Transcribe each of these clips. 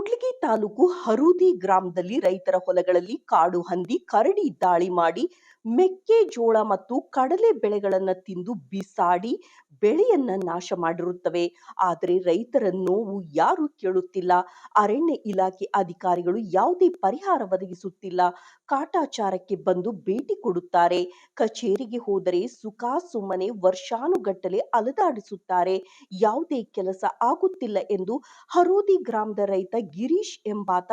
ಕೂಡ್ಲಿಗಿ ತಾಲೂಕು ಹರೂದಿ ಗ್ರಾಮದಲ್ಲಿ ರೈತರ ಹೊಲಗಳಲ್ಲಿ ಕಾಡು ಹಂದಿ, ಕರಡಿ ದಾಳಿ ಮಾಡಿ ಮೆಕ್ಕೆಜೋಳ ಮತ್ತು ಕಡಲೆ ಬೆಳೆಗಳನ್ನ ತಿಂದು ಬಿಸಾಡಿ ಬೆಳೆಯನ್ನ ನಾಶ ಮಾಡಿರುತ್ತವೆ. ಆದರೆ ರೈತರ ನೋವು ಯಾರು ಕೇಳುತ್ತಿಲ್ಲ. ಅರಣ್ಯ ಇಲಾಖೆ ಅಧಿಕಾರಿಗಳು ಯಾವುದೇ ಪರಿಹಾರ ಒದಗಿಸುತ್ತಿಲ್ಲ. ಕಾಟಾಚಾರಕ್ಕೆ ಬಂದು ಭೇಟಿ ಕೊಡುತ್ತಾರೆ. ಕಚೇರಿಗೆ ಹೋದರೆ ಸುಖ ಸುಮ್ಮನೆ ವರ್ಷಾನುಗಟ್ಟಲೆ ಅಲದಾಡಿಸುತ್ತಾರೆ. ಯಾವುದೇ ಕೆಲಸ ಆಗುತ್ತಿಲ್ಲ ಎಂದು ಹರೋದಿ ಗ್ರಾಮದ ರೈತ ಗಿರೀಶ್ ಎಂಬಾತ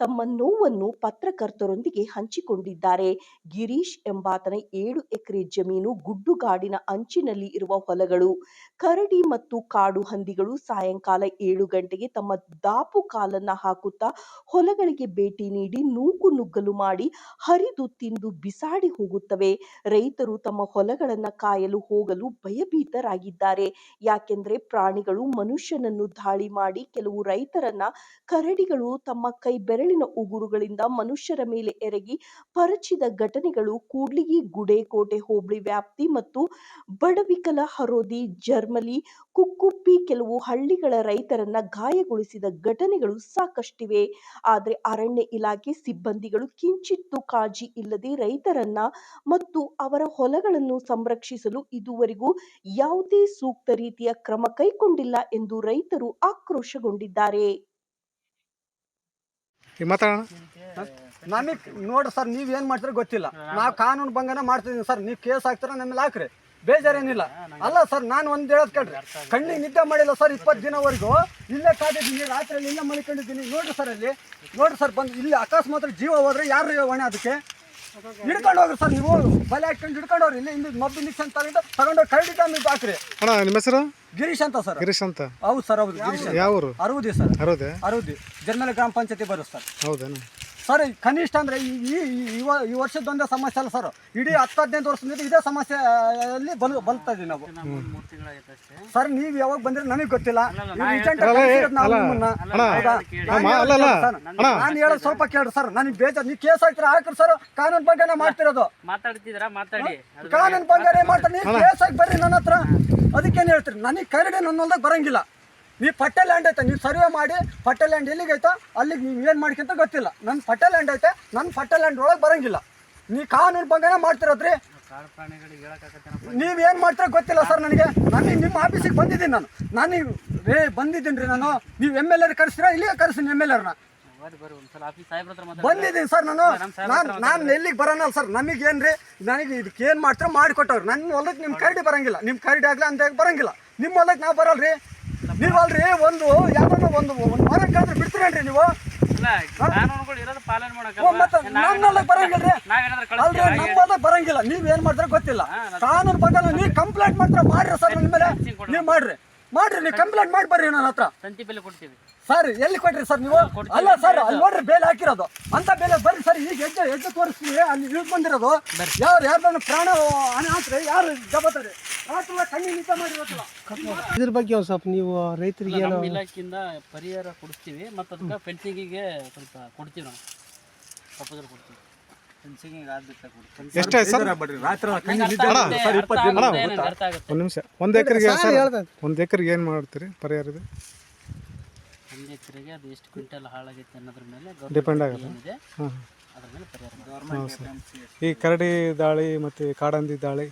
ತಮ್ಮ ನೋವನ್ನು ಪತ್ರಕರ್ತರೊಂದಿಗೆ ಹಂಚಿಕೊಂಡಿದ್ದಾರೆ. ಗಿರೀಶ್ ಎಂಬಾತನ ಏಳು ಎಕರೆ ಜಮೀನು ಗುಡ್ಡುಗಾಡಿನ ಅಂಚಿನಲ್ಲಿ ಇರುವ ಹೊಲಗಳು. ಕರಡಿ ಮತ್ತು ಕಾಡು ಹಂದಿಗಳು ಸಾಯಂಕಾಲ ಏಳು ಗಂಟೆಗೆ ತಮ್ಮ ದಾಪು ಕಾಲನ್ನ ಹಾಕುತ್ತಾ ಹೊಲಗಳಿಗೆ ಭೇಟಿ ನೀಡಿ ನೂಕು ನುಗ್ಗಲು ಮಾಡಿ ಹರಿದು ತಿಂದು ಬಿಸಾಡಿ ಹೋಗುತ್ತವೆ. ರೈತರು ತಮ್ಮ ಹೊಲಗಳನ್ನ ಕಾಯಲು ಹೋಗಲು ಭಯಭೀತರಾಗಿದ್ದಾರೆ. ಯಾಕೆಂದ್ರೆ ಪ್ರಾಣಿಗಳು ಮನುಷ್ಯನನ್ನು ದಾಳಿ ಮಾಡಿ ಕೆಲವು ರೈತರನ್ನ ಕರಡಿಗಳು ತಮ್ಮ ಕೈ ಬೆರಳಿನ ಉಗುರುಗಳಿಂದ ಮನುಷ್ಯರ ಮೇಲೆ ಎರಗಿ ಪರಚಿದ ಘಟನೆಗಳು ಕೂಡ್ಲಿಗಿ ಗುಡೇಕೋಟೆ, ಹೋಬಳಿ ವ್ಯಾಪ್ತಿ ಮತ್ತು ಬಡವಿಕಲ ಹರೋದಿ, ಜರ್ಮಲಿ, ಕುಕ್ಕುಪ್ಪಿ ಕೆಲವು ಹಳ್ಳಿಗಳ ರೈತರನ್ನ ಗಾಯಗೊಳಿಸಿದ ಘಟನೆಗಳು ಸಾಕಷ್ಟಿವೆ. ಆದರೆ ಅರಣ್ಯ ಇಲಾಖೆ ಸಿಬ್ಬಂದಿಗಳು ಕಿಂಚಿತ್ತೂ ಕಾಳಜಿ ಇಲ್ಲದೆ ರೈತರನ್ನ ಮತ್ತು ಅವರ ಹೊಲಗಳನ್ನು ಸಂರಕ್ಷಿಸಲು ಇದುವರೆಗೂ ಯಾವುದೇ ಸೂಕ್ತ ರೀತಿಯ ಕ್ರಮ ಕೈಗೊಂಡಿಲ್ಲ ಎಂದು ರೈತರು ಆಕ್ರೋಶಗೊಂಡಿದ್ದಾರೆ. ನಮಗ್ ನೋಡ್ರಿ ಸರ್ ನೀವ್ ಏನ್ ಮಾಡ್ತೀರ ಗೊತ್ತಿಲ್ಲ. ನಾವು ಕಾನೂನು ಭಂಗನ ಮಾಡ್ತಿದ್ದೀನಿ ಸರ್ ನೀವು ಕೇಸ್ ಹಾಕ್ತೀರ ನಮ್ಮ ಮೇಲೆ ಹಾಕ್ರಿ. ಬೇಜಾರೇನಿಲ್ಲ. ಅಲ್ಲ ಸರ್ ನಾನು ಒಂದು ಹೇಳೋದು ಕೇಳ್ರಿ. ಕಣ್ಣಿಗೆ ನಿದ್ದೆ ಮಾಡಿಲ್ಲ ಸರ್ ಇಪ್ಪತ್ತು ದಿನವರೆಗೂ ಇಲ್ಲೇ ಕಾದಿದ್ದೀನಿ ರಾತ್ರಿಯಲ್ಲಿ ಇಲ್ಲೇ ಮಲ್ಕೊಂಡಿದ್ದೀನಿ. ನೋಡ್ರಿ ಸರ್ ಅಲ್ಲಿ. ನೋಡ್ರಿ ಸರ್ ಬಂದು ಇಲ್ಲಿ ಅಕಸ್ಮಾತ್ ಜೀವ ಹೋದ್ರೆ ಯಾರು ಹೊಣೆ ಅದಕ್ಕೆ? ಹಿಡ್ಕೊಂಡು ಹೋಗ್ರಿ ಸರ್ ನೀವು. ಬಲೆ ಹಾಕೊಂಡು ಹಿಡ್ಕೊಂಡು ಹೋಗ್ರಿ. ಇಲ್ಲಿ ಇಲ್ಲಿ ಮಬ್ಬು ಇಂಜೆಕ್ಷನ್ ತಗೊಂಡು ತಗೊಂಡೋಗಿ ಕರಡಿ ಡ್ಯಾಮ್ ಹಾಕ್ರಿ. ಅಣ್ಣ ನಿಮ್ಮ ಹೆಸರು? ಗಿರೀಶ್ ಅಂತ ಸರ್. ಗಿರೀಶ್ ಅಂತ. ಹೌದು ಸರ್ ಹೌದು ಗಿರೀಶ್. ಅಂತ. ಯಾವ ಊರು ಅರುವುದಿ ಸರ್. ಹರೋದೆ ಅರುವುದಿ ಜರ್ಮಲ ಗ್ರಾಮ ಪಂಚಾಯತಿ ಬರುತ್ತೆ ಸರ್. ಹೌದೇನು? ಸರ್ ಕನಿಷ್ಠ ಅಂದ್ರೆ ಈ ಈ- ಈ- ಈ ವ- ಈ ವರ್ಷದೊಂದೇ ಸಮಸ್ಯೆ ಅಲ್ಲ ಸರ್. ಇಡೀ ಹತ್ತು ಹದಿನೈದು ವರ್ಷದಿಂದ ಇದೇ ಸಮಸ್ಯೆ ಅಲ್ಲಿ ಬಲ್ ಬಲ್ತಾ ಇದೀವಿ ನಾವು. ಸರ್ ನೀವು ಯಾವಾಗ ಬಂದ್ರೆ ನನಗೆ ಗೊತ್ತಿಲ್ಲ? ಅಲ್ಲ, ಅಲ್ಲ. ಅಣ್ಣ. ನಾನು ಹೇಳೋದು ಸ್ವಲ್ಪ ಕೇಳ್ರಿ ಸರ್. ನನಗೆ ಬೇಜಾರು. ನೀವು ಕೇಸ್ ಹಾಕ್ತೀರ? ಹಾಕ್ರಿ ಸರ್. ಕಾನೂನು ಬಗ್ಗೆ ಮಾಡ್ತಿರೋದು. ಮಾತಾಡ್ತಿದ್ರ ಮಾತಾಡಿ. ಕಾನೂನು ಬಗ್ಗೆ ಮಾಡ್ತಾರೆ? ನೀವು ಕೇಸ್ ಹಾಕಿ ಬರ್ರಿ ನನ್ನ ಹತ್ರ. ಅದಕ್ಕೇನು ಹೇಳ್ತೀರಿ? ನನಗೆ ಕರಡಿ ನನ್ನ ಹೊಲ್ದಾಗ ಬರಂಗಿಲ್ಲ. ನೀವು ಪಟ್ಟೆ ಲ್ಯಾಂಡ್ ಐತೆ, ನೀವು ಸರ್ವೆ ಮಾಡಿ ಪಟ್ಟೆ ಲ್ಯಾಂಡ್ ಎಲ್ಲಿಗೆ ಐತೋ ಅಲ್ಲಿಗೆ ನೀವು ಏನು ಮಾಡ್ಕೊಂತ ಗೊತ್ತಿಲ್ಲ. ನನ್ನ ಪಟ್ಟೆ ಲ್ಯಾಂಡ್ ಐತೆ ನನ್ನ ಪಟ್ಟೆ ಲ್ಯಾಂಡ್ ಒಳಗೆ ಬರೋಂಗಿಲ್ಲ. ನೀವು ಕಾನೂನು ಬಗ್ಗೆನೇ ಮಾಡ್ತಿರೋದ್ರಿ. ಏನು ಮಾಡ್ತೀರೋ ಗೊತ್ತಿಲ್ಲ ಸರ್ ನನಗೆ. ನಾನು ನಿಮ್ಮ ಆಫೀಸಿಗೆ ಬಂದಿದ್ದೀನಿ ನಾನು. ನಾನು ರೇ ಬಂದಿದ್ದೀನಿ ರೀ ನಾನು. ನೀವು ಎಂ ಎಲ್ ಎರ್ ಕರೆಸ್ತೀರಾ? ಇಲ್ಲಿಗೆ ಕರೆಸ್ತೀನಿ ಎಂ ಎಲ್ ಎರ್ನ ಬಂದಿದ್ದೀನಿ ಸರ್ ನಾನು. ನಾನು ನಾನು ಎಲ್ಲಿಗೆ ಬರೋಣಲ್ಲ ಸರ್. ನಮಗೇನು ರೀ ನನಗೆ ಇದಕ್ಕೆ ಏನು ಮಾಡ್ತೀರೋ ಮಾಡಿಕೊಟ್ಟವ್ರು. ನನ್ನ ಹೊಲಕ್ಕೆ ನಿಮ್ಮ ಕರಡಿ ಬರೋಂಗಿಲ್ಲ. ನಿಮ್ಮ ಕರಡಿ ಆಗಲಿ ಅಂತ ಬರೋಂಗಿಲ್ಲ. ನಿಮ್ಮ ಹೊಲಕ್ಕೆ ನಾವು ಬರಲ್ರಿ. ನೀವು ಅಲ್ರಿ ಒಂದು ಯಾವ್ದೋ ಒಂದು ಒಂದು ವಾರಕ್ಕಾದ್ರೆ ಬಿಡ್ತೀರೇನ್ರಿ ನೀವು? ಬರಂಗಿಲ್ಲ. ನೀವ್ ಏನ್ ಮಾಡ್ತಾರೆ ಗೊತ್ತಿಲ್ಲ. ಕಾನೂನು ಬಗ್ಗೆ ನೀವು ಕಂಪ್ಲೇಂಟ್ ಮಾಡ್ತಾರೆ ಮಾಡ್ರಿ ಸರ್ ನಿಮ್ಮ ಮೇಲೆ. ನೀವ್ ಮಾಡ್ರಿ. ಮಾಡ್ರಿ ನೀವು ಕಂಪ್ಲೇಂಟ್ ಮಾಡಿ ಬರ್ರಿ ನನ್ನ ಹತ್ರ. ತಂತಿ ಬೆಲೆ ಕೊಡ್ತೀವಿ. ಸರ್ ಎಲ್ಲಿ ಕೊಟ್ರಿ ಸರ್ ನೀವು? ಅಲ್ಲ ಸರ್ ಅಲ್ಲಿ ನೋಡ್ರಿ ಬೇಲೆ ಹಾಕಿರೋದು. ಅಂತ ಬೇಲೆ ಬರ್ರಿ ಸರ್ ಈಗ ಹೆಜ್ಜೆ ಹೆಜ್ಜೆ ತೋರಿಸ್ತೀವಿ ಅಲ್ಲಿ ಇಳಿದು ಬಂದಿರೋದು. ಯಾರು ಯಾರ್ದನ್ನ ಪ್ರಾಣ ಹಣ ಹಾಕ್ರಿ ಯಾರು ಜಬತ್ತಾರೆ ಇದ್ರ ಬಗ್ಗೆ ಒಂದು ಸ್ವಲ್ಪ ನೀವು ರೈತರಿಗೆ ಏನೋ ನಮ್ಮ ಇಲಾಖೆಯಿಂದ ಪರಿಹಾರ ಕೊಡಿಸ್ತೀವಿ ಮತ್ತೆ ಅದಕ್ಕೆ ಫೆನ್ಸಿಂಗಿಗೆ ಸ್ವಲ್ಪ ಕೊಡ್ತೀವಿ ನಾವು. ಕೊಡ್ತೀವಿ. ಎಷ್ಟಾಯ್ತು ಸರ್? ಒಂದು ನಿಮಿಷ ಒಂದು ಎಕರೆಗೆ ಸಾರ್. ಒಂದು ಎಕರೆಗೆ ಏನು ಮಾಡ್ತೀರಿ ಪರಿಹಾರ ಇದೆ? ಒಂದು ಎಕರೆಗೆ ಅದು ಎಷ್ಟು ಕ್ವಿಂಟಲ್ ಹಾಳಾಗೈತೆ ಅನ್ನೋದ್ರ ಮೇಲೆ Depend ಆಗುತ್ತೆ. ಹಾಂ ಈ ಕರಡಿ ದಾಳಿ ಮತ್ತು ಕಾಡಂದಿ ದಾಳಿ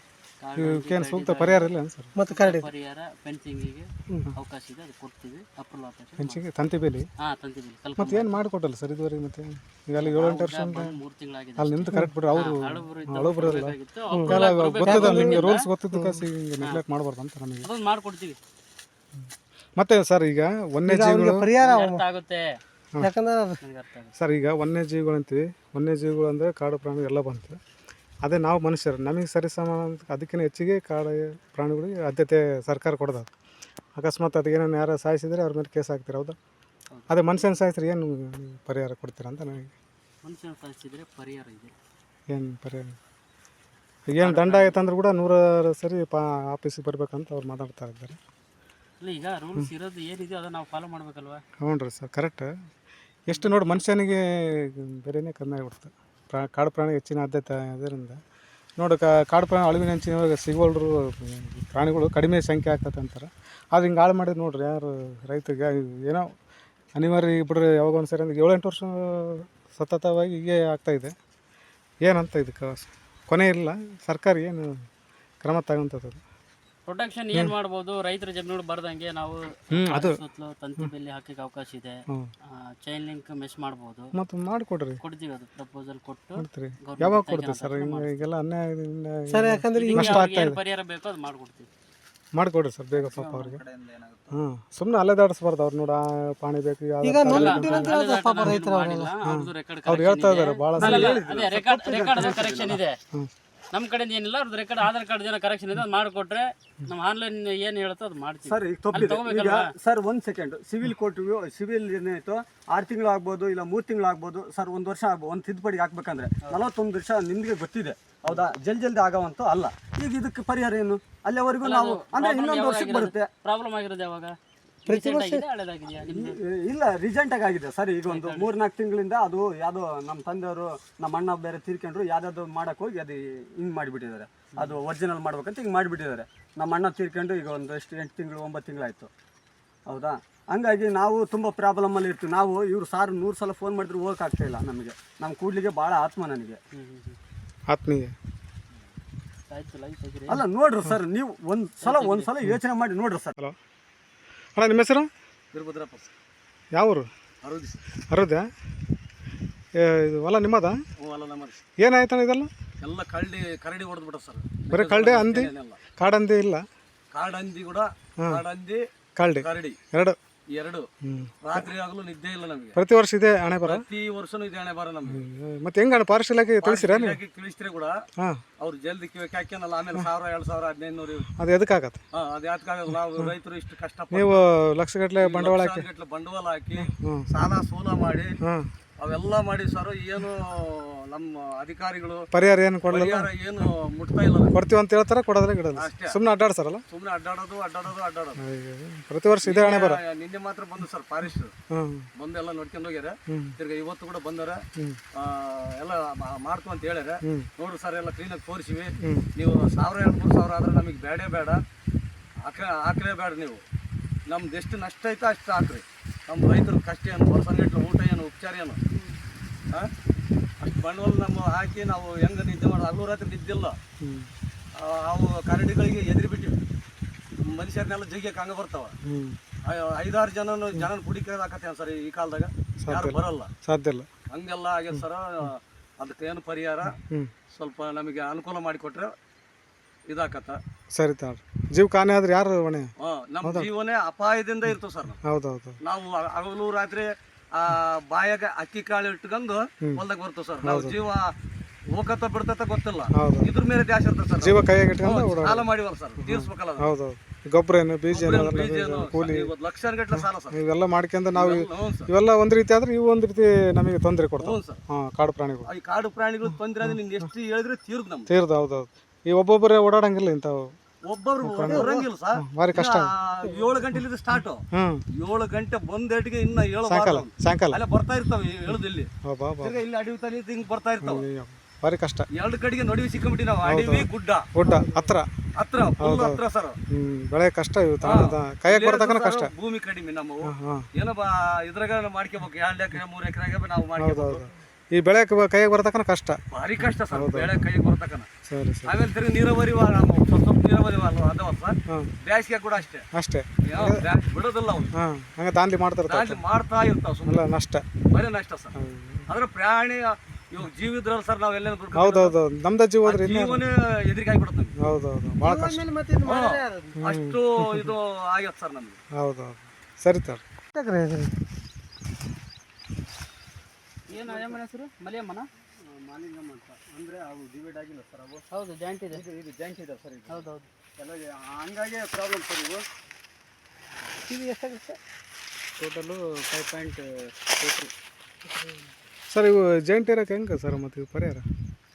ಇವಕ್ಕೇನು ಸೂಕ್ತ ಪರಿಹಾರ ಇಲ್ಲ ಸರ್. ಮತ್ತು ಕರಡಿ. ಪರಿಹಾರ ಫೆನ್ಸಿಂಗಿಗೆ ಅವಕಾಶ ಇದೆ ಅದು ಕೊಡ್ತೀವಿ. ಅಪ್ರೂವಲ್ ಅವಕಾಶ ಹೆಂಚಿಗೆ ತಂತಿ ಬೇಲಿ? ಹಾಂ ತಂತಿ ಬಿಲ್. ಕಲ್ಪ ಮತ್ತೆ ಏನು ಮಾಡಿಕೊಟ್ಟಲ್ಲ ಸರ್ ಇದುವರೆಗೆ ಮತ್ತೆ? ಈಗ ಅಲ್ಲಿ ಏಳು ಎಂಟು ವರ್ಷ ಅಂತ ಮೂರು ತಿಂಗಳಾಗಿದೆ ಅಲ್ಲಿ ನಿಂತು ಕರೆಕ್ಟ್ ಬಿಡ್ರಿ ಅವರು ಹಳಬರಲ್ಲ. ಗೊತ್ತದ ನಿಮಗೆ ರೂಲ್ಸ್ ಗೊತ್ತಿದ್ದಕ್ಕೆ ಹಿಂಗೆ ನೆಗ್ಲೆಕ್ಟ್ ಮಾಡಬಾರ್ದು ಅಂತ ನಮಗೆ. ಅದೊಂದು ಮಾಡ್ಕೊಡ್ತೀವಿ. ಮತ್ತೆ ಸರ್ ಈಗ ವನ್ಯಜೀವಿಗಳು ಪರಿಹಾರ ಅರ್ಥ ಆಗುತ್ತೆ. ಯಾಕಂದ್ರೆ ಸರ್ ಈಗ ವನ್ಯಜೀವಿಗಳು ಅಂತೀವಿ ವನ್ಯಜೀವಿಗಳು ಅಂದ್ರೆ ಕಾಡು ಪ್ರಾಣಿ ಎಲ್ಲ ಬಂತು. ಅದೇ ನಾವು ಮನುಷ್ಯರು ನಮಗೆ ಸರಿಸಮಾನ ಅಂತ ಅದಕ್ಕಿಂತ ಹೆಚ್ಚಿಗೆ ಕಾಡು ಪ್ರಾಣಿಗಳಿಗೆ ಆದ್ಯತೆ ಸರ್ಕಾರ ಕೊಡ್ದದು. ಅಕಸ್ಮಾತ್ ಅದಕ್ಕೇನೇನು ಯಾರು ಸಾಯಿಸಿದರೆ ಅವ್ರ ಮೇಲೆ ಕೇಸ್ ಹಾಕ್ತೀರ ಹೌದಾ? ಅದೇ ಮನುಷ್ಯನ ಸಾಯಿಸಿದ್ರೆ ಏನು ಪರಿಹಾರ ಕೊಡ್ತೀರಾ ಅಂತ ನನಗೆ. ಮನುಷ್ಯನ ಸಾಯಿಸಿದರೆ ಪರಿಹಾರ ಇದೆ. ಏನು ಪರಿಹಾರ? ಏನು ದಂಡ ಆಯ್ತು ಅಂದ್ರೆ ಕೂಡ ನೂರಾರು ಸರಿ ಪಾ ಆಫೀಸಿಗೆ ಬರಬೇಕಂತ ಅವ್ರು ಮಾತಾಡ್ತಾ ಇದ್ದಾರೆ. ಇಲ್ಲ ಈಗ ರೂಲ್ಸ್ ಇರೋದು ಏನಿದೆ ಅದನ್ನ ನಾವು ಫಾಲೋ ಮಾಡಬೇಕಲ್ವಾ? ಹ್ಞೂ ರೀ ಸರ್ ಕರೆಕ್ಟ್ ಎಷ್ಟು ನೋಡಿ ಮನುಷ್ಯನಿಗೆ ಬೇರೆನೇ ಕಮ್ಮಿ ಆಗಿಬಿಡ್ತು. ಪ್ರಾ ಕಾಡು ಪ್ರಾಣಿ ಹೆಚ್ಚಿನ ಆದ್ಯತೆ ಅದರಿಂದ ನೋಡಿ ಕಾಡು ಪ್ರಾಣಿ ಅಳಿವಿನ ಅಂಚಿನೊಳಗೆ ಸಿಗೋಲ್ರು, ಪ್ರಾಣಿಗಳು ಕಡಿಮೆ ಸಂಖ್ಯೆ ಆಗ್ತದೆ ಅಂತಾರೆ. ಆದ್ರೆ ಹಿಂಗೆ ಹಾಳು ಮಾಡಿದ್ರು ನೋಡ್ರಿ ಯಾರು ರೈತರಿಗೆ, ಏನೋ ಅನಿವಾರ್ಯ ಬಿಡ್ರಿ, ಯಾವಾಗ ಒಂದು ಸರಿ ಅಂದ್ರೆ ಏಳೆಂಟು ವರ್ಷ ಸತತವಾಗಿ ಹೀಗೆ ಆಗ್ತಾಯಿದೆ ಏನಂತ ಇದಕ್ಕೆ, ಕೊನೆ ಇಲ್ಲ, ಸರ್ಕಾರ ಏನು ಕ್ರಮ ತಗೊಂತದ್ದು ಪ್ರೊಟೆಕ್ಷನ್ ಏನ್ ಮಾಡಬಹುದು ರೈತರ ಜಮೀನು ಬರ್ದಂಗೆ ನಾವು ಹ್ಮ್, ಅದು- ಸುತ್ತಲೂ ತಂತಿ ಬೆಲ್ಲಿ ಹಾಕಕ್ಕೆ ಅವಕಾಶ ಇದೆ. ಚೈನ್ ಲಿಂಕ್ ಮೆಶ್ ಮಾಡಬಹುದು ಮತ್ತು ಮಾಡಿಕೊಡ್ರಿ. ಕೊಡ್ತೀವಿ ಅದು ಪ್ರಪೋಸಲ್ ಕೊಟ್ಟು. ಕೊಡ್ತೀರಿ. ಯಾವಾಗ ಕೊಡ್ತೀವಿ ಕೊಡ್ತೀರಿ ಸರ್? ಈಗೆಲ್ಲ ಅನ್ಯಾಯದಿಂದ ಸರ್ ಯಾಕಂದ್ರೆ ನಷ್ಟ ಆಗ್ತಾ ಇದೆ. ಪರಿಹಾರ ಬೇಕೋ ಅದು ಮಾಡ್ಕೊಡ್ತೀವಿ. ಮಾಡಿಕೊಡ್ರಿ ಸರ್ ಬೇಗ ಸ್ವಲ್ಪ ಅವ್ರಿಗೆ. ಹ್ಞೂ ಸುಮ್ಮನೆ ಅಲೆದಾಡಿಸ್ಬಾರ್ದು ಅವ್ರು ನೋಡ ಪಾಣಿ ಬೇಕು ಈಗ ಪಾಪ ಅವ್ರು ಹೇಳ್ತಾ ಇದ್ದಾರೆ ಭಾಳ ನಮ್ಮ ಕಡೆಯಿಂದ ಏನಿಲ್ಲ ಅವ್ರದ್ದು ಕಡೆ ಆಧಾರ್ ಕಾರ್ಡ್ ಏನೋ ಕರೆಕ್ಷನ್ ಇದೆ ಅದು ಮಾಡಿಕೊಟ್ರೆ ನಮ್ಮ ಆನ್ಲೈನ್ ಏನು ಹೇಳುತ್ತೋ ಅದು ಮಾಡ್ತೀವಿ. ಸರ್ ಈಗ ಅಲ್ಲಿ ತಪ್ಪಿದೆ ಈಗ ತಗೋಬೇಕಲ್ವಾ? ಸರ್ ಒಂದು ಸೆಕೆಂಡ್ ಸಿವಿಲ್ ಕೋರ್ಟ್ ಸಿವಿಲ್ ಏನಾಯ್ತು ಆರು ತಿಂಗಳು ಆಗ್ಬೋದು ಇಲ್ಲ ಮೂರು ತಿಂಗಳು ಆಗ್ಬೋದು ಸರ್ ಒಂದು ವರ್ಷ ಆಗ್ಬೋದು ಒಂದು ತಿದ್ದುಪಡಿ ಹಾಕ್ಬೇಕಂದ್ರೆ ನಲವತ್ತೊಂದು ವರ್ಷ ನಿಮಗೆ ಗೊತ್ತಿದೆ. ಹೌದಾ? ಜಲ್ ಜಲ್ದಿ ಆಗೋವಂತೂ ಅಲ್ಲ. ಈಗ ಇದಕ್ಕೆ ಪರಿಹಾರ ಏನು? ಅಲ್ಲಿವರೆಗೂ ನಾವು ಅಂದ್ರೆ ಇನ್ನೊಂದು ವರ್ಷಕ್ಕೆ ಬರುತ್ತೆ. ಪ್ರಾಬ್ಲಮ್ ಆಗಿರೋದು ಯಾವಾಗ? ರೀಸೆಂಟ್ ವರ್ಷ ಇಲ್ಲ ರೀಸೆಂಟ್ ಆಗಿ ಆಗಿದೆ ಸರ್ ಈಗ ಒಂದು ಮೂರ್ನಾಲ್ಕು ತಿಂಗಳಿಂದ ಅದು ಯಾವುದೋ ನಮ್ಮ ತಂದೆಯವರು ನಮ್ಮ ಅಣ್ಣ ಬೇರೆ ತೀರ್ಕೊಂಡ್ರು ಯಾವ್ದಾದ್ರು ಮಾಡಕ್ ಹೋಗಿ ಅದು ಹಿಂಗ್ ಮಾಡಿಬಿಟ್ಟಿದ್ದಾರೆ. ಅದು ಒರಿಜಿನಲ್ ಮಾಡ್ಬೇಕಂತ ಹಿಂಗೆ ಮಾಡಿಬಿಟ್ಟಿದ್ದಾರೆ. ನಮ್ಮ ಅಣ್ಣ ತೀರ್ಕೊಂಡು ಈಗ ಒಂದು ಎಷ್ಟು ಎಂಟು ತಿಂಗಳು ಒಂಬತ್ತು ತಿಂಗಳಾಯ್ತು. ಹೌದಾ? ಹಂಗಾಗಿ ನಾವು ತುಂಬ ಪ್ರಾಬ್ಲಮಲ್ಲಿ ಇರ್ತೀವಿ. ನಾವು ಇವ್ರು ಸಾರ್ ನೂರು ಸಲ ಫೋನ್ ಮಾಡಿದ್ರು ಹೋಗಕ್ಕೆ ಇಲ್ಲ ನಮಗೆ. ನಮ್ಮ ಕೂಡ್ಲಿಗೆ ಭಾಳ ಆತ್ಮ ನನಗೆ. ಆತ್ಮ ಹ್ಮ್ ಹ್ಮ್. ಆತ್ಮೀಯ. ಆಯ್ತು ಲೈಟ್ ತೆಗಿರಿ ಅಲ್ಲ ನೋಡ್ರಿ ಸರ್ ನೀವು ಒಂದು ಸಲ ಒಂದು ಸಲ ಯೋಚನೆ ಮಾಡಿ ನೋಡ್ರಿ ಸರ್. ಹಲೋ. ಅಣ್ಣ ನಿಮ್ಮ ಹೆಸರು? ವೀರಭದ್ರಪ್ಪ ಯಾವೂರು ಅರುದಿ ಅರುದ್ಯಾ? ಇದು ಹೊಲ ನಿಮ್ಮದ? ಅಲ್ಲ ನಮ್ಮ ಏನಾಯ್ತಣ್ಣ ಇದೆಲ್ಲ? ಎಲ್ಲ ಕಳ್ಳಿ ಕರಡಿ ಹೊಡೆದು ಬಿಡ ಸರ್. ಬರೀ ಕಳ್ಳಿ ಹಂದಿ? ಕಾಡಂದಿ ಇಲ್ಲ? ಕಾಡಂದಿ ಕೂಡ ಕಾಡಂದಿ ಕಳ್ಳಿ ಕರಡಿ. ಎರಡು. ಎರಡು. ರಾತ್ರಿ ಆಗಲು ನಿದ್ದೆ ಇಲ್ಲ ನಮಗೆ. ಪ್ರತಿ ವರ್ಷ ಇದೆ ಹಣೆ ಬರ? ಪ್ರತಿ ವರ್ಷನೂ ಇದೆ ಹಣೆ ಬರ ನಮಗೆ. ಮತ್ತೆ ಹೆಂಗ ಫಾರೆಸ್ಟ್ ಇಲಾಖೆ ತಿಳಿಸಿರಾ ತಿಳಿಸ್ತಾರೆ ಕೂಡ ಅವ್ರು ಜಲ್ದಿ ಕಿವಿ ಹಾಕ್ಯಾನಲ್ಲ ಆಮೇಲೆ ಸಾವಿರ ಎರಡು ಸಾವಿರ ಹದಿನೈದು ನೂರು ಅದು ಎದಕ್ಕೆ ಆಗತ್ತೆ ಅದು ಯಾತಕ್ಕಾಗಲ್ಲ ನಾವು ರೈತರು ಇಷ್ಟು ಕಷ್ಟ ನೀವು ಲಕ್ಷಗಟ್ಟಲೆ ಬಂಡವಾಳ ಹಾಕಿ. ಬಂಡವಾಳ ಹಾಕಿ ಸಾಲ ಸೂಲ ಮಾಡಿ ಅವೆಲ್ಲ ಮಾಡಿ ಸರ್ ಏನು ನಮ್ಮ ಅಧಿಕಾರಿಗಳು ಪರಿಹಾರ ಏನು ಕೊಡಲಿಲ್ಲ ಪರಿಹಾರ ಏನು ಮುಟ್ತಾ ಇಲ್ಲ ನಮ್ಗೆ. ಕೊಡ್ತೀವಿ ಅಂತ ಹೇಳ್ತಾರೆ ಕೊಡೋದ್ರೆ ಗಿಡಲ್ಲ ಅಷ್ಟೇ. ಸುಮ್ಮನೆ ಅಡ್ಡಾಡ್ಸಾರಲ್ಲ ಸುಮ್ನೆ ಅಡ್ಡಾಡೋದು ಅಡ್ಡಾಡೋದು ಅಡ್ಡಾಡೋದು. ಪ್ರತಿ ವರ್ಷ ಇದೇ ಹಣೆ ಬರ ನಿನ್ನೆ- ನಿನ್ನೆ ಮಾತ್ರ ಬಂದು ಸರ್ ಫಾರೆಸ್ಟ್. ಹ್ಮ್. ಬಂದು ಎಲ್ಲ ನೋಡ್ಕೊಂಡು ಹೋಗ್ಯಾರ. ಹ್ಮ್. ತಿರ್ಗಾ ಇವತ್ತು ಕೂಡ ಬಂದಾರ. ಆ, ಎಲ್ಲ ಮಾ- ಮಾಡ್ತು ಅಂತ ಹೇಳ್ಯಾರ. ಹ್ಮ್. ನೋಡ್ರಿ ಸರ್ ಎಲ್ಲ ಕ್ಲೀನಾಗಿ ತೋರಿಸಿವಿ. ಹ್ಮ್. ನೀವು ಸಾವಿರ ಎರಡು ಮೂರು ಸಾವಿರ ಆದ್ರೆ ನಮಗೆ ಬೇಡೇ ಬೇಡ ಹಾಕ ಹಾಕಲೇ ಬೇಡ ನೀವು. ನಮ್ದು ಎಷ್ಟು ನಷ್ಟ ಐತೆ ಅಷ್ಟು ಹಾಕ್ರಿ. ನಮ್ಮ ರೈತರು ಕಷ್ಟ ಏನು ವರ್ಷಗಟ್ಟಲೆ ಊಟ ಏನು ಉಪಚಾರ ಏನು? ಹಾಂ ಅಷ್ಟು ಬಂಡವಾಳ ನಮ್ಮ ಹಾಕಿ ನಾವು ಹೆಂಗೆ ನಿದ್ದೆ ಮಾಡೋದು ಹಗಲು ರಾತ್ರಿ ನಿದ್ದಿಲ್ಲ. ಅವು ಕರಡಿಗಳಿಗೆ ಎದುರು ಬಿಟ್ಟಿವಿ. ಮನುಷ್ಯರನ್ನೆಲ್ಲ ಜಗ್ಗಿಯಕ್ಕೆ ಹಂಗೆ ಬರ್ತಾವ. ಐದಾರು ಜನ ಜನ ಕುಡಿಕೆ ಹಾಕತ್ತೇವೆ ಸರ್ ಈ ಕಾಲದಾಗ? ಯಾರು ಬರಲ್ಲ. ಸಾಧ್ಯ ಇಲ್ಲ. ಹಂಗೆಲ್ಲ ಆಗ್ಯದ ಸರ್. ಅದಕ್ಕೆ ಏನು ಪರಿಹಾರ ಸ್ವಲ್ಪ ನಮಗೆ ಅನುಕೂಲ ಮಾಡಿಕೊಟ್ರೆ ಇದಾಕತ್ತ. ಸರಿ ತಾಳ್ರಿ ಜೀವ ಕಾಣೆ ಆದ್ರೆ ಯಾರು ಹೊಣೆ? ಹಾ, ನಮ್ಮ ಜೀವನೇ ಅಪಾಯದಿಂದ ಇರ್ತದೆ ಸರ್ ನಾವು. ಹೌದೌದು. ನಾವು ಹಗಲು ರಾತ್ರಿ ಆ ಬಾಯಾಗ ಅಕ್ಕಿ ಕಾಳು ಇಟ್ಕೊಂಡು ಹೊಲ್ದಾಗ ಬರ್ತೇವೆ ಸರ್. ನಾವು ಜೀವ ಹೋಗತ್ತ ಬಿಡ್ತತ ಗೊತ್ತಿಲ್ಲ. ಹೌದು. ಇದ್ರ ಮೇಲೆ ದ್ಯಾಶ ಇರ್ತದೆ ಸರ್ ಜೀವ ಕೈಯಾಗ ಇಟ್ಕೊಂಡು ಓಡಾಡ ಸಾಲ ಮಾಡಿವಲ್ಲ ಸರ್. ತೀರ್ಸ್ಬೇಕಲ್ಲ ಅದು. ಹೌದೌದು. ಗೊಬ್ಬರ ಏನು ಬೀಜ ಏನು ಬೀಜ ಏನು, ಕೂಲಿ. ಇವತ್ತು ಲಕ್ಷಾನುಗಟ್ಲೆ ಸಾಲ ಸರ್. ಇವೆಲ್ಲ ಮಾಡ್ಕೊಂಡು ನಾವು ಹ್ಞೂ ಸರ್. ಇವೆಲ್ಲ ಒಂದು ರೀತಿ ಆದ್ರೆ ಇವು ಒಂದು ರೀತಿ ನಮಗೆ ತೊಂದರೆ ಕೊಡ್ತಾವೆ. ಹ್ಞೂ ಸರ್. ಹಾಂ ಕಾಡು ಪ್ರಾಣಿಗಳು. ಈ ಕಾಡು ಪ್ರಾಣಿಗಳು ತೊಂದರೆ ಅಂದ್ರೆ ನಿಂಗೆ ಎಷ್ಟು ಹೇಳಿದ್ರೆ ತೀರ್ದು ತೀರ್ದು ಹೌದೌದು. ಈ ಒಬ್ಬೊಬ್ಬರೇ ಓಡಾಡಂಗಿಲ್ಲ ಇಂಥವು. ಒಬ್ಬರು ಬರಂಗಿಲ್ಲ ಸರ್ ಭಾರಿ ಕಷ್ಟ. ಏಳು ಗಂಟೆಲಿದ್ದು ಸ್ಟಾರ್ಟ್ ಏಳು ಗಂಟೆ ಬಂದೇಟಿಗೆ ಇನ್ನ ಏಳು ಸಾಯಂಕಾಲ ಸಾಯಂಕಾಲ. ಅಲ್ಲೇ ಬರ್ತಾ ಇರ್ತಾವೆ ಹೇಳುದು ಇಲ್ಲಿ. ತಿರ್ಗಾ ಇಲ್ಲಿ ಅಡವಿ ತಲೆ ಹಿಂಗ್ ಬರ್ತಾ ಇರ್ತಾವೆ. ಭಾರಿ ಕಷ್ಟ. ಎರಡು ಕಡೆಗೆ ನಡುವೆ ಸಿಕ್ಕೊಂಬಿಟ್ಟಿ ನಾವು. ಅಡವಿ ಗುಡ್ಡ. ಗುಡ್ಡ ಹತ್ರ. ಹತ್ರ ಫುಲ್ ಹತ್ರ ಸರ್. ಬೆಳೆ ಕಷ್ಟ ಇವು ಕೈಯಾಗ ಬರ್ತಕ್ಕನ ಕಷ್ಟ. ಭೂಮಿ ಕಡಿಮೆ ನಮ್ಮ ಏನಪ್ಪಾ ಇದ್ರಾಗ ಮಾಡ್ಕೋಬೇಕು. ಎರಡು ಎಕರೆ ಮೂರು ಎಕರೆಗೆ ನಾವು ಮಾಡ್ಕೋಬೇಕು. ಈ ಬೆಳೆ ಕೈಗೆ ಬರ್ತಕ್ಕನ ಕಷ್ಟ. ಭಾರಿ ಕಷ್ಟ ಸರ್ ಬೆಳೆ ಕೈಗೆ ಬರ್ತಕನ ಸರಿ ಸರ್. ಆಮೇಲೆ ತಿರುಗಿ ನೀರಾವರಿ ವ- ನಮ್ಮ ಸ್ವಲ್ಪ ಸ್ವಲ್ಪ ನೀರಾವರಿ ಅಲ್ವ ಅದಾವ ಸರ್. ಬೇಸಿಗೆ ಕೂಡ ಅಷ್ಟೇ. ಅಷ್ಟೇ. ಯಾವ ಬಿಡೋದಿಲ್ಲ ಅವ್ನು ಹಾಂ ಹಂಗೆ ದಾಂಧಲಿ ಮಾಡ್ತಿರ್ತಾರೆ ದಾಂಧಲಿ ಮಾಡ್ತಾ ಇರ್ತಾವ ಸುಮ್ಮನೆ ಎಲ್ಲ ನಷ್ಟ. ಬರೀ ನಷ್ಟ ಸರ್. ಅಂದ್ರೆ ಪ್ರಾಣಿ ಇವಾಗ ಜೀವ ಇದ್ರಲ್ಲ ಸರ್ ಹೌದು ಹೌದೌದು ನಮ್ದ ಜೀವ ಹೋದ್ರೆ ಇನ್ನೇ ಜೀವನೇ ಎದುರಿಗೆ ಆಗಿಬಿಡುತ್ತೆ ನಮ್ಗೆ. ಹೌದೌದು ಭಾಳ ಕಷ್ಟ. ಆಮೇಲೆ ಮತ್ತೆ ಮಾಡಿದ್ರೆ ಯಾರು? ಅಷ್ಟು ಇದು ಆಗೈತೆ ಸರ್ ನಮ್ಗೆ. ಹೌದೌದು ಸರಿ ಇದು? ಏನು ಅಯ್ಯಮ್ಮನ ಹೆಸರು ಮಲಿಯಮ್ಮನ ಮಾಲಿಂಗಮ್ಮ ಅಂತ ಅಂದ್ರೆ ಅವು ಡಿವೈಡ್ ಆಗಿಲ್ಲ ಸರ್ ಅವು ಹೌದು ಜಾಯಿಂಟ್ ಇದೆ ಇದು ಇದು ಜಾಯಿಂಟ್ ಇದೆ ಸರ್ ಇದು ಹೌದು ಹೌದು ಎಲ್ಲ ಹಂಗಾಗಿ ಪ್ರಾಬ್ಲಮ್ ಸರ್ ಇವು ಇದು ಎಷ್ಟಾಗುತ್ತೆ ಟೋಟಲು ಫೈವ್ ಪಾಯಿಂಟ್ ಸರ್ ಇವು ಜಾಯಿಂಟ್ ಇರೋಕೆ ಹೆಂಗೆ ಸರ್ ಮತ್ತು ಇವು ಪರಿಹಾರ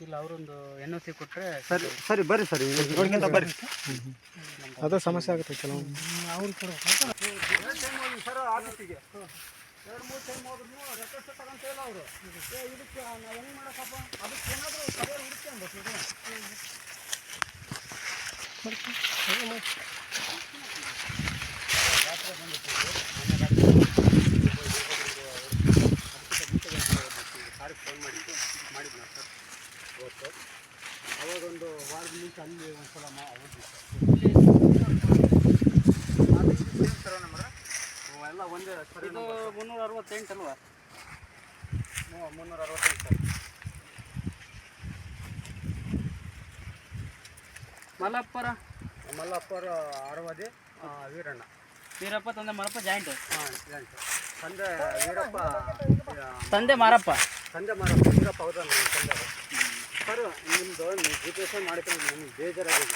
ಇಲ್ಲ ಅವರೊಂದು ಎನ್ ಒ ಸಿ ಕೊಟ್ಟರೆ ಸರಿ ಸರಿ ಬರ್ರಿ ಸರ್ ನೋಡ್ಕೊಂತ ಬರ್ರಿ ಅದೇ ಸಮಸ್ಯೆ ಆಗುತ್ತೆ ಕೆಲವೊಂದು ಅವ್ರು ಕೊಡ್ಬೇಕು ಸರ್ ಆಫೀಸಿಗೆ ಎರಡು, ಮೂರು ಟೈಮ್ ಹೋದ್ರು ರೆಕ್ವೆಸ್ಟ್ ತಗೊಂತ ಇಲ್ಲ ಅವರು. ಇದಕ್ಕೆ ನಾವು ಹೆಂಗೆ ಮಾಡಕ್ಕಪ್ಪ? ಅದಕ್ಕೆ ಏನಾದರೂ ಸರಿಯಾಗಿ ಹುಡುಕ್ಕೊಂಡು ಅವಾಗೊಂದು ವಾರದ ಮುಂಚೆ ಅಲ್ಲಿ ಒಂದ್ಸಲ ಮಾ ಹೋದ್ವಿ ಸರ್ ಎಲ್ಲ ಒಂದೇ ಸರಿ ಇದು ಮುನ್ನೂರ ಅರವತ್ತೆಂಟು ಅಲ್ವಾ ಮುನ್ನೂರ ಅರವತ್ತೈದು ಸರ್. ಮಲಪ್ಪರ ಮಲ್ಲಪ್ಪರ ಅರವದಿ ವೀರಣ್ಣ. ವೀರಪ್ಪ ತಂದೆ ಮರಪ್ಪ ಜಾಯಿಂಟ್ ಹಾಂ ಎಂಟು ತಂದೆ ವೀರಪ್ಪ ತಂದೆ ಮಾರಪ್ಪ. ತಂದೆ ಮಾರಪ್ಪ ವೀರಪ್ಪ ಹೌದಾ ನನ್ನ ತಂದೆ? ಸರ್ ನಿಮ್ಮದು ನೀವು ಜಿ ಪಿ ಎಸ್ ಮಾಡಿಕೊಂಡು ನಿಮ್ಗೆ ಬೇಜಾರಾಗಿದೆ.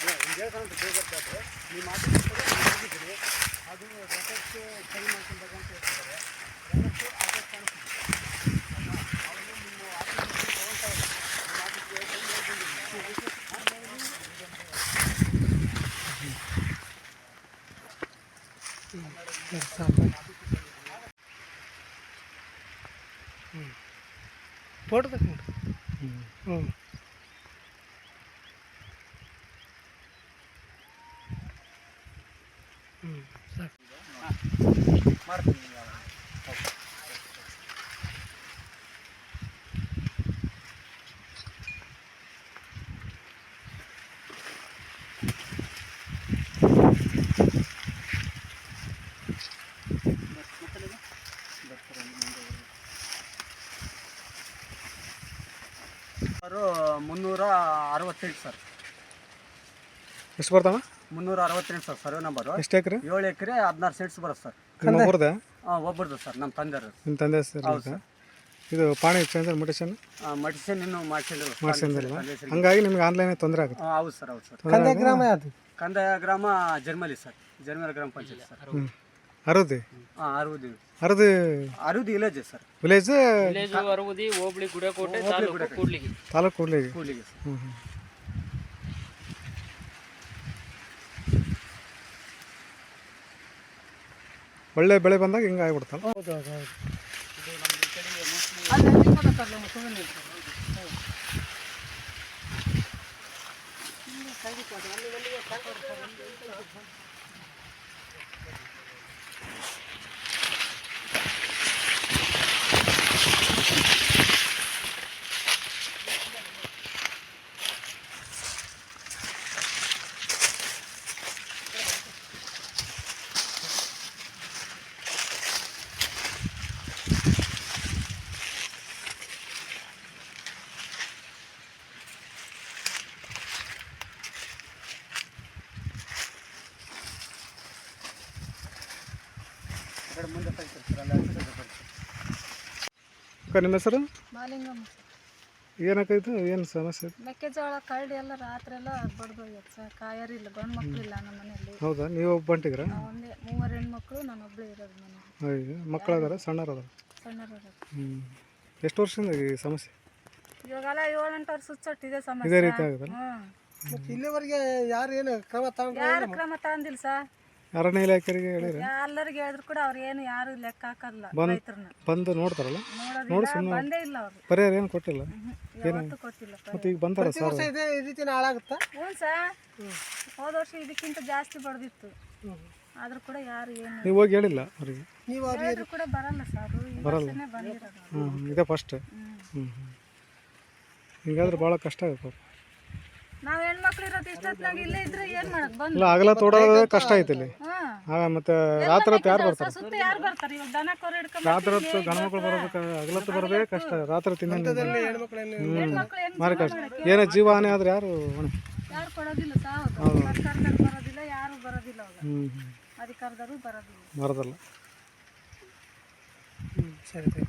ಅಲ್ಲ ನಿಮ್ಗೆ ಬೇಜಾರು ಬೇಜಾರಾದ್ರೆ ನೀವು ಮಾತಾಡ್ತೀರಿ ಅದು ರೆಕಾರ್ಡ್ಸ್ ಸರಿ ಮಾಡ್ಕೊಂಡಾಗ ಅಂತ ಹೇಳ್ತಿದ್ದಾರೆ ರೆಕಾರ್ಡ್ಸು ಆಟೋ ಕಾಣಿಸ್ತಿದೆ ಅವರು ನಿಮ್ಮ ಆಟೋದಲ್ಲಿ ತಗೊಳ್ತಾ ಇದ್ದಾರೆ ನಿಮ್ಮ ಆಟೋಕ್ಕೆ ಸರಿ ಎರಡು ಸಾವಿರ ಹ್ಞೂ ಫೋಟೋ ತಗೊಂಡು ಹ್ಞೂ ಹ್ಞೂ ಸಾಕು ಮಾಡ್ತೀನಿ ಅವರು ಮುನ್ನೂರ ಅರವತ್ತೆಂಟು ಸರ್. ಎಷ್ಟು ಬರ್ತಾವ? ಮುನ್ನೂರ ಅರವತ್ತೆಂಟು ಸರ್ ಸರ್ವೆ ನಂಬರು. ಎಷ್ಟು ಎಕರೆ? ಏಳು ಎಕರೆ ಹದಿನಾರು ಸೆಂಟ್ಸ್ ಬರುತ್ತೆ ಸರ್. ಒಬ್ಬರದ ಹಾಂ ಒಬ್ಬರದು ಸರ್ ನಮ್ಮ ತಂದೆ ನಿಮ್ಮ ತಂದೆ ಸರ್ ಹೌದು ಇಲ್ವಾ? ಇದು ಪಾಣಿ ಚಂದ್ರ ಮ್ಯೂಟೇಷನ್? ಮಡಿಸನ್ ಇನ್ನೂ ಮಾಡಿಸಿದ್ರು. ಮಾಡ್ಸಿದ್ರಲ್ಲ ಹಂಗಾಗಿ ನಿಮ್ಗೆ ಆನ್ಲೈನ್ ತೊಂದರೆ ಆಗುತ್ತೆ. ಹೌದು ಸರ್ ಹೌದು ಸರ್. ಕಂದಾಯ ಗ್ರಾಮ ಯಾವುದು? ಕಂದಾಯ ಗ್ರಾಮ ಜರ್ಮಲಿ ಸರ್ ಜರ್ಮಲಿ ಗ್ರಾಮ ಪಂಚಾಯತ್ ಸರ್. ಹ್ಞೂ ಅರುದಿ ಹಾಂ ಅರುದಿ ಅರುದಿ ಅರುದಿ village sir village village Aravadi ಹೋಬಳಿ ಗುಡಕೋಟೆ ತಾಲೂಕು ಕೂಡ್ಲಿಗಿ. ತಾಲೂಕು ಕೂಡ್ಲಿಗೆ. ಕೂಲಿಗೆ ಸರ್ ಹ್ಞೂ ಹ್ಞೂ ಒಳ್ಳೆ ಬೆಳೆ ಬಂದಾಗ ಹಿಂಗೆ ಆಗ್ಬಿಡ್ತಲ್ಲ. ಹೌದು ಹೌದು ಹೌದು. ಆ ಕಡೆ ಮುಂದೆ ಅಕ್ಕ ನಿಮ್ಮ ಹೆಸರು? ಮಾಲಿಂಗಮ್ಮ ಏನಾಕೈತು ಏನು ಸಮಸ್ಯೆ? ಐತೆ ಮೆಕ್ಕೆಜೋಳ ಕರಡಿ ಎಲ್ಲ ರಾತ್ರಿ ಎಲ್ಲ ಬಡ್ದು ಹೋಗ್ಯದ ಸರ್. ಕಾಯರಿಲ್ಲ ಗಂಡು ಮಕ್ಕಳಿಲ್ಲ ನಮ್ಮ ಮನೆಯಲ್ಲಿ. ಹೌದಾ? ನೀವು ಬಂಟಿಗ್ರ ನಾವು ಒಂದೇ ಮೂವರು ಹೆಣ್ಮಕ್ಳು ನಾನು ಒಬ್ಳು ಇರೋದು ಮನೇಲಿ ಅಯ್ಯೋ ಮಕ್ಕಳು ಅದಾರ ಸಣ್ಣರು ಅದಾರ ಸಣ್ಣರು ಹ್ಞೂ ಎಷ್ಟು ವರ್ಷದಿಂದ ಈ ಸಮಸ್ಯೆ? ಇವಾಗೆಲ್ಲ ಏಳೆಂಟು ವರ್ಷ ಸುಚ್ಚೊಟ್ಟು ಇದೆ ಇದೇ ಸಮಸ್ಯೆ ರೀತಿ ಆಗುದಲ್ಲ ಹ್ಮ್. ಮತ್ತು ಇಲ್ಲಿವರೆಗೆ ಯಾರು ಏನು ಕ್ರಮ ತಗೊಂಡ್ರೆ ಯಾರು ಕ್ರಮ ತಗೊಂಡಿಲ್ಲ ಸರ್. ಅರಣ್ಯ ಇಲಾಖೆಗೆ ಹೇಳಿದ್ರು ಎಲ್ಲರಿಗೆ ಹೇಳಿದ್ರು ಕೂಡ ಅವ್ರು ಏನು ಯಾರು ಲೆಕ್ಕ ಹಾಕಲ್ಲ ಬಂದ್- ರೈತರನ್ನ. ಬಂದು ನೋಡ್ತಾರಲ್ಲ? ನೋಡೋದಿಲ್ಲ ಬಂದೇ ಇಲ್ಲ ಅವರು. ಪರಿಹಾರ ಏನು ಕೊಟ್ಟಿಲ್ಲ? ಯಾವತ್ತೂ ಕೊಟ್ಟಿಲ್ಲ ಮತ್ತು ಈಗ ಬಂದಾರ ಸರ್ ವರ್ಷ ಇದೇ ಈ ರೀತಿನ ಹಾಳಾಗುತ್ತಾ? ಹ್ಞೂ ಸರ್ ಹೋದ ವರ್ಷ ಇದಕ್ಕಿಂತ ಜಾಸ್ತಿ ಬಡ್ದಿತ್ತು. ಆದರೂ ಕೂಡ ಯಾರು ಏನು ನೀವು ಹೋಗಿ ಹೇಳಿಲ್ಲ ಅವ್ರಿಗೆ? ನೀವು ಅವ್ರಿಗೆ ಹೇಳಿದ್ರು ಕೂಡ ಬರಲ್ಲ ಸರ್. ಬರಲ್ಲ. ಹ್ಞೂ ಇದೇ ಫಸ್ಟ್ ಹ್ಞೂ ಹ್ಞೂ ಹಿಂಗಾದ್ರೆ ಭಾಳ ಕಷ್ಟ ಆಗುತ್ತೆ ನಾವ್ ಹೆಣ್ಮಕ್ಳು ಇರೋದು ಇಷ್ಟೊತ್ನಾಗ ಇಲ್ಲೇ ಇದ್ರೆ ಏನ್ ಮಾಡಕ್? ಬಂದ್ ಇಲ್ಲ ಆಗಲ ತೋಡೋದೇ ಕಷ್ಟ ಐತೆ ಇಲ್ಲಿ. ಹಾ. ಆಗ ಮತ್ತೆ ರಾತ್ರಿ ಹೊತ್ತು ಯಾರು ಬರ್ತಾರೆ? ಸುತ್ತ ಯಾರು ಬರ್ತಾರೆ? ಇವಾಗ ದನ ಕೊರ ರಾತ್ರಿ ಹೊತ್ತು ಗಂಡ್ಮಕ್ಳು ಬರೋದಕ್ಕೆ ಹಗಲತ್ತು ಬರೋದೇ ಕಷ್ಟ ರಾತ್ರಿ ತಿನ್ನ ಹೆಣ್ಮಕ್ಳೇನು ಹೆಣ್ಮಕ್ಳು ಹೆಂಗ್ ಮಾರಿ ಕಷ್ಟ. ಏನೇ ಜೀವ ಹಾನಿ ಆದ್ರೆ ಯಾರು ಹೊಣೆ? ಯಾರು ಕೊಡೋದಿಲ್ಲ ಸಾವು ಸರ್ಕಾರದವ್ರು ಬರೋದಿಲ್ಲ ಯಾರು ಬರೋದಿಲ್ಲ ಅವಾಗ. ಹ್ಞೂ ಹ್ಞೂ ಅಧಿಕಾರದವರು ಬರೋದಿಲ್ಲ. ಬರೋದಲ್ಲ. ಸರಿ.